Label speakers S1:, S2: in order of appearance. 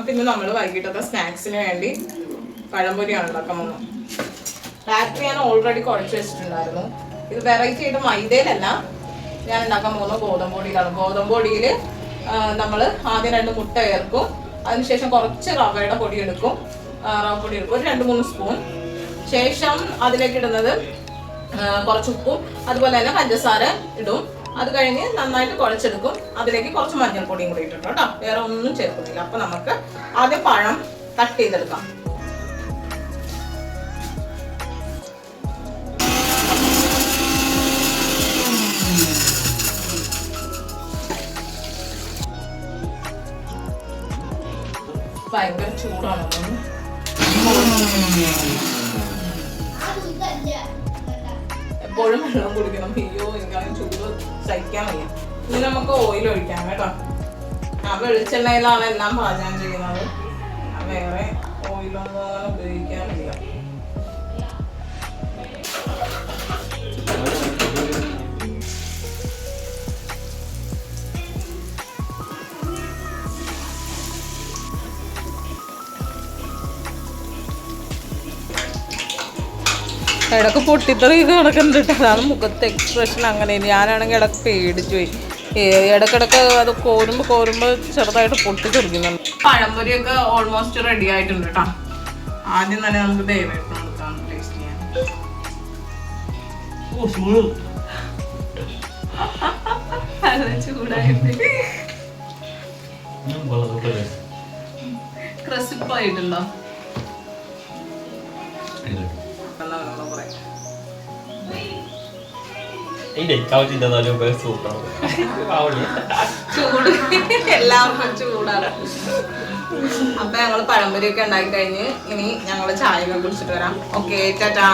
S1: അപ്പൊ ഇന്ന് നമ്മൾ വൈകിട്ടത്തെ സ്നാക്സിന് വേണ്ടി പഴംപൊരിയാണ് ഉണ്ടാക്കാൻ പോകുന്നത് ബാറ്ററി ഞാൻ ഓൾറെഡി കുഴച്ച് വെച്ചിട്ടുണ്ടായിരുന്നു. ഇത് വെറൈറ്റി ആയിട്ട് മൈദയിലല്ല. ഞാൻ ഉണ്ടാക്കാൻ പോകുന്നത് ഗോതമ്പ് പൊടിയിലാണ്. ഗോതമ്പ് പൊടിയിൽ നമ്മൾ ആദ്യം രണ്ട് മുട്ട ചേർക്കും. അതിനുശേഷം കുറച്ച് റവയുടെ പൊടി എടുക്കും. റവ പൊടി എടുക്കും. ഒരു രണ്ട് മൂന്ന് സ്പൂൺ. ശേഷം അതിലേക്ക് ഇടുന്നത് കുറച്ച് ഉപ്പും അതുപോലെ തന്നെ പഞ്ചസാര ഇടും. അത് കഴിഞ്ഞ് നന്നായിട്ട് കുഴച്ചെടുക്കും. അതിലേക്ക് കുറച്ച് മഞ്ഞൾപ്പൊടിയും കൂടി ഇട്ടിട്ടുണ്ട് കേട്ടോ. വേറെ ഒന്നും ചേർക്കുന്നില്ല. അപ്പൊ നമുക്ക് ആദ്യം പഴം കട്ട് ചെയ്തെടുക്കാം. ഭയങ്കര ചൂടാണ് എപ്പോഴും വെള്ളം കുടിക്കണം. അയ്യോ എനിക്കാണ് സഹിക്കാൻ വയ്യ. ഇനി നമുക്ക് ഓയിൽ ഒഴിക്കാം കേട്ടോ. ആ വെളിച്ചെണ്ണയിലാണ് എല്ലാം പാചകം ചെയ്യുന്നത്. വേറെ ഓയിലൊന്നും ഉപയോഗിക്കാറില്ല. ഇടയ്ക്ക് പൊട്ടിത്തെറി കിടക്കുന്നുണ്ട് ട്ടോ. അതാണ് മുഖത്തെ എക്സ്പ്രഷൻ അങ്ങനെ ഞാനാണെങ്കിൽ ഇടയ്ക്ക് പേടിച്ചു പോയി. ഇടക്കിടക്ക് അത് കോരുമ്പോ കോരുമ്പോ ചെറുതായിട്ട് പൊട്ടിത്തെറിക്കുന്നുണ്ട്. പഴംപൊരിയൊക്കെ ഓൾമോസ്റ്റ് റെഡി ആയിട്ടുണ്ട് കേട്ടോ ആദ്യം തന്നെ നമുക്ക് ദയവായിട്ട് കൊടുക്കാം ടേസ്റ്റ് ചെയ്യാൻ. ക്രസിപ്പായിട്ടുണ്ടോ? പറയാം. എല്ലാവർക്കും ചൂടാണ്. അപ്പൊ ഞങ്ങൾ പഴംപൊരിയൊക്കെ ഉണ്ടാക്കി കഴിഞ്ഞ് ഇനി ഞങ്ങൾ ചായ ഒക്കെ കുടിച്ചിട്ട് വരാം. ഓക്കെ ടാറ്റാ